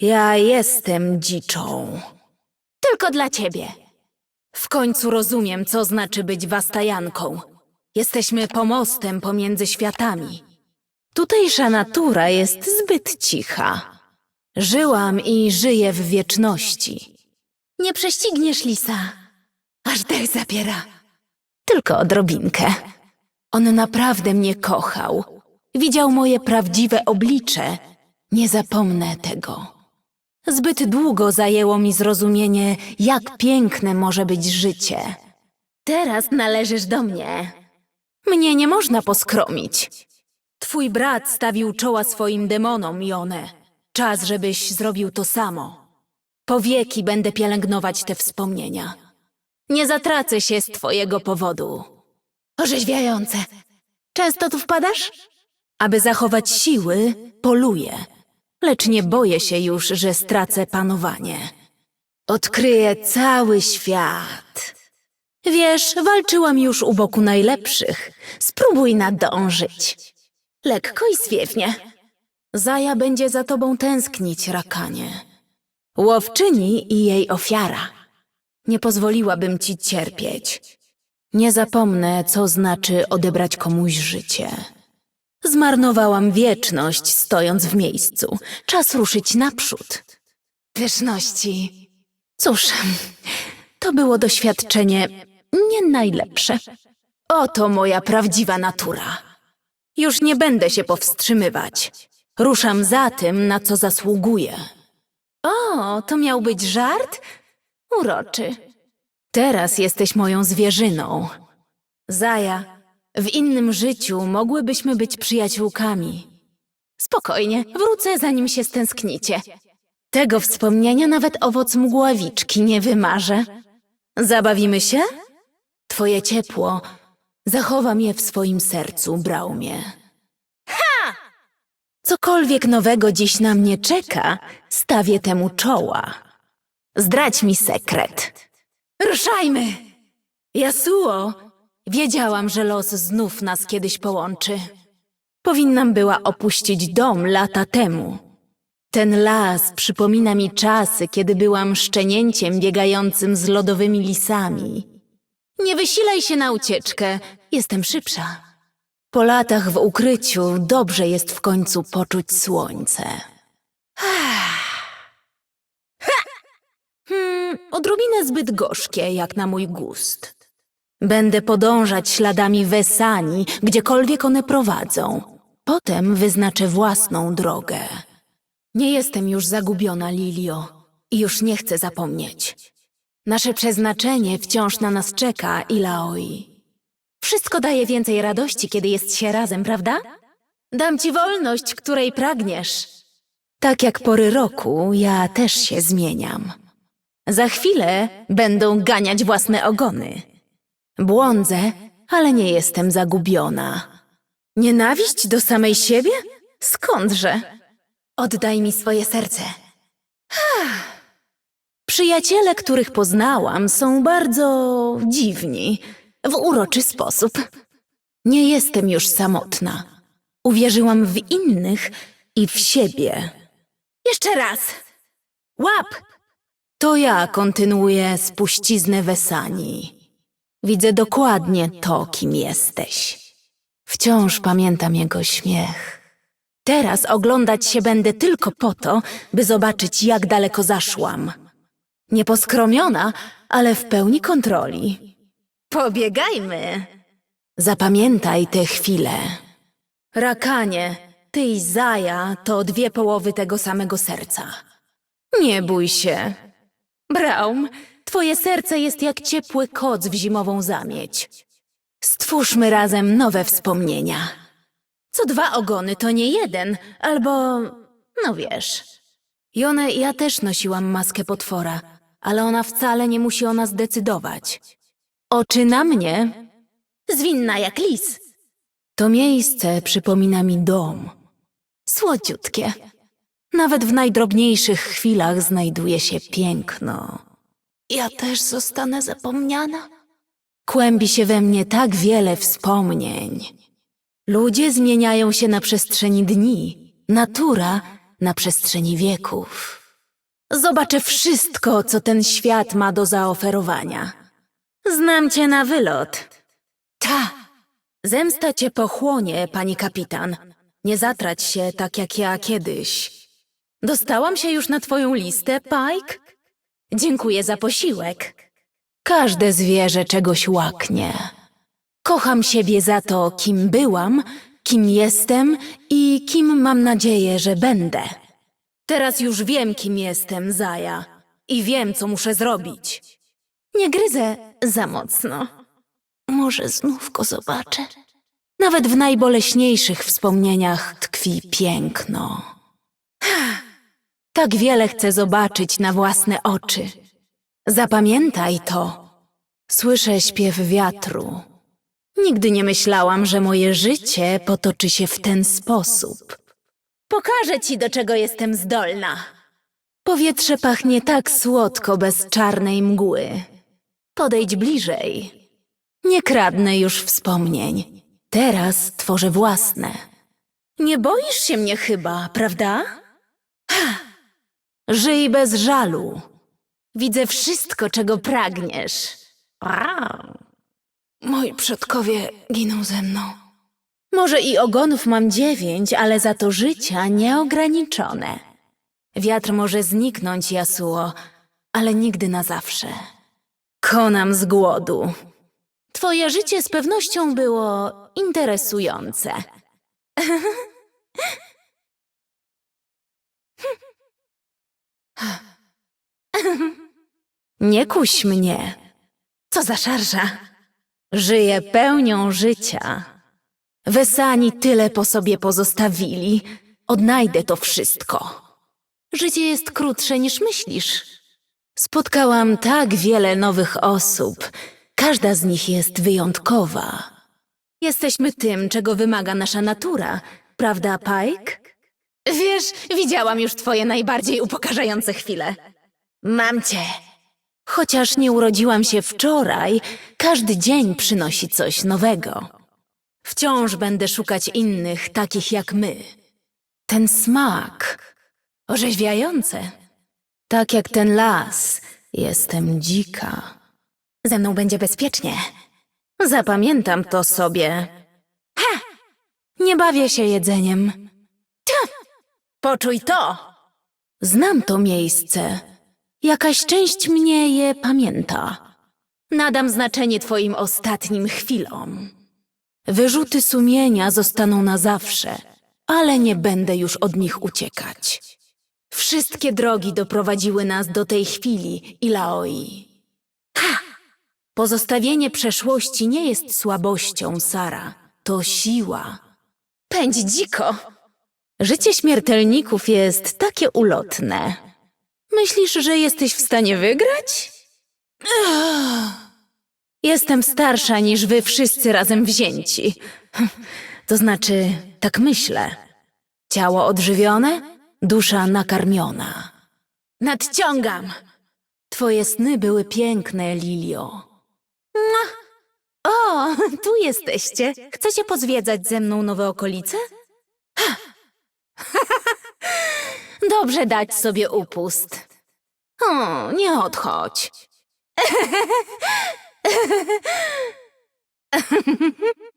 Ja jestem dziczą. Tylko dla ciebie. W końcu rozumiem, co znaczy być wastajanką. Jesteśmy pomostem pomiędzy światami. Tutejsza natura jest zbyt cicha. Żyłam i żyję w wieczności. Nie prześcigniesz lisa. Aż dech zapiera. Tylko odrobinkę. On naprawdę mnie kochał. Widział moje prawdziwe oblicze. Nie zapomnę tego. Zbyt długo zajęło mi zrozumienie, jak piękne może być życie. Teraz należysz do mnie. Mnie nie można poskromić. Twój brat stawił czoła swoim demonom, Jone. Czas, żebyś zrobił to samo. Po wieki będę pielęgnować te wspomnienia. Nie zatracę się z twojego powodu. Orzeźwiające. Często tu wpadasz? Aby zachować siły, poluję. Lecz nie boję się już, że stracę panowanie. Odkryję cały świat. Wiesz, walczyłam już u boku najlepszych. Spróbuj nadążyć. Lekko i zwiewnie. Zaja będzie za tobą tęsknić, rakanie. Łowczyni i jej ofiara. Nie pozwoliłabym ci cierpieć. Nie zapomnę, co znaczy odebrać komuś życie. Zmarnowałam wieczność, stojąc w miejscu. Czas ruszyć naprzód. Pyszności. Cóż, to było doświadczenie nie najlepsze. Oto moja prawdziwa natura. Już nie będę się powstrzymywać. Ruszam za tym, na co zasługuję. O, to miał być żart? Uroczy. Teraz jesteś moją zwierzyną. Zaja, w innym życiu mogłybyśmy być przyjaciółkami. Spokojnie, wrócę zanim się stęsknicie. Tego wspomnienia nawet owoc mgławiczki nie wymarzę. Zabawimy się? Twoje ciepło zachowam je w swoim sercu, Braumie. Ha! Cokolwiek nowego dziś na mnie czeka, stawię temu czoła. Zdradź mi sekret. Ruszajmy! Jasuo, wiedziałam, że los znów nas kiedyś połączy. Powinnam była opuścić dom lata temu. Ten las przypomina mi czasy, kiedy byłam szczenięciem biegającym z lodowymi lisami. Nie wysilaj się na ucieczkę, jestem szybsza. Po latach w ukryciu dobrze jest w końcu poczuć słońce. Hmm, odrobinę zbyt gorzkie, jak na mój gust. Będę podążać śladami Wesani, gdziekolwiek one prowadzą. Potem wyznaczę własną drogę. Nie jestem już zagubiona, Lilio, i już nie chcę zapomnieć. Nasze przeznaczenie wciąż na nas czeka, Ilaoi. Wszystko daje więcej radości, kiedy jest się razem, prawda? Dam ci wolność, której pragniesz. Tak jak pory roku, ja też się zmieniam. Za chwilę będą ganiać własne ogony. Błądzę, ale nie jestem zagubiona. Nienawiść do samej siebie? Skądże? Oddaj mi swoje serce. Przyjaciele, których poznałam, są bardzo dziwni, w uroczy sposób. Nie jestem już samotna. Uwierzyłam w innych i w siebie. Jeszcze raz! Łap! To ja kontynuuję spuściznę Wesani. Widzę dokładnie to, kim jesteś. Wciąż pamiętam jego śmiech. Teraz oglądać się będę tylko po to, by zobaczyć, jak daleko zaszłam. Nieposkromiona, ale w pełni kontroli. Pobiegajmy! Zapamiętaj tę chwilę. Rakanie, ty i Zaja to dwie połowy tego samego serca. Nie bój się. Braum, twoje serce jest jak ciepły koc w zimową zamieć. Stwórzmy razem nowe wspomnienia. Co dwa ogony to nie jeden, albo... no wiesz. Jone, ja też nosiłam maskę potwora, ale ona wcale nie musi o nas decydować. Oczy na mnie? Zwinna jak lis. To miejsce przypomina mi dom. Słodziutkie. Nawet w najdrobniejszych chwilach znajduje się piękno. Ja też zostanę zapomniana? Kłębi się we mnie tak wiele wspomnień. Ludzie zmieniają się na przestrzeni dni, natura na przestrzeni wieków. Zobaczę wszystko, co ten świat ma do zaoferowania. Znam cię na wylot. Ta. Zemsta cię pochłonie, pani kapitan. Nie zatrać się tak jak ja kiedyś. Dostałam się już na twoją listę, Pike? Dziękuję za posiłek. Każde zwierzę czegoś łaknie. Kocham siebie za to, kim byłam, kim jestem i kim mam nadzieję, że będę. Teraz już wiem, kim jestem, Zaja. I wiem, co muszę zrobić. Nie gryzę za mocno. Może znów go zobaczę. Nawet w najboleśniejszych wspomnieniach tkwi piękno. Tak wiele chcę zobaczyć na własne oczy. Zapamiętaj to. Słyszę śpiew wiatru. Nigdy nie myślałam, że moje życie potoczy się w ten sposób. Pokażę ci, do czego jestem zdolna. Powietrze pachnie tak słodko bez czarnej mgły. Podejdź bliżej. Nie kradnę już wspomnień. Teraz tworzę własne. Nie boisz się mnie chyba, prawda? Żyj bez żalu. Widzę wszystko, czego pragniesz. Moi przodkowie giną ze mną. Może i ogonów mam dziewięć, ale za to życia nieograniczone. Wiatr może zniknąć, Jasuo, ale nigdy na zawsze. Konam z głodu. Twoje życie z pewnością było interesujące. Nie kuś mnie. Co za szarża. Żyję pełnią życia. Wesani tyle po sobie pozostawili. Odnajdę to wszystko. Życie jest krótsze niż myślisz. Spotkałam tak wiele nowych osób. Każda z nich jest wyjątkowa. Jesteśmy tym, czego wymaga nasza natura, prawda, Pike? Wiesz, widziałam już twoje najbardziej upokarzające chwile. Mam cię. Chociaż nie urodziłam się wczoraj, każdy dzień przynosi coś nowego. Wciąż będę szukać innych, takich jak my. Ten smak. Orzeźwiające. Tak jak ten las, jestem dzika. Ze mną będzie bezpiecznie. Zapamiętam to sobie. Ha! Nie bawię się jedzeniem. Poczuj to! Znam to miejsce. Jakaś część mnie je pamięta. Nadam znaczenie twoim ostatnim chwilom. Wyrzuty sumienia zostaną na zawsze, ale nie będę już od nich uciekać. Wszystkie drogi doprowadziły nas do tej chwili, Ilaoi. Ha! Pozostawienie przeszłości nie jest słabością, Sara. To siła. Pędź dziko! Życie śmiertelników jest takie ulotne. Myślisz, że jesteś w stanie wygrać? Jestem starsza niż wy wszyscy razem wzięci. To znaczy, tak myślę. Ciało odżywione, dusza nakarmiona. Nadciągam! Twoje sny były piękne, Lilio. O, tu jesteście. Chcecie pozwiedzać ze mną nowe okolice? Ha. Dobrze dać sobie upust. O, nie odchodź.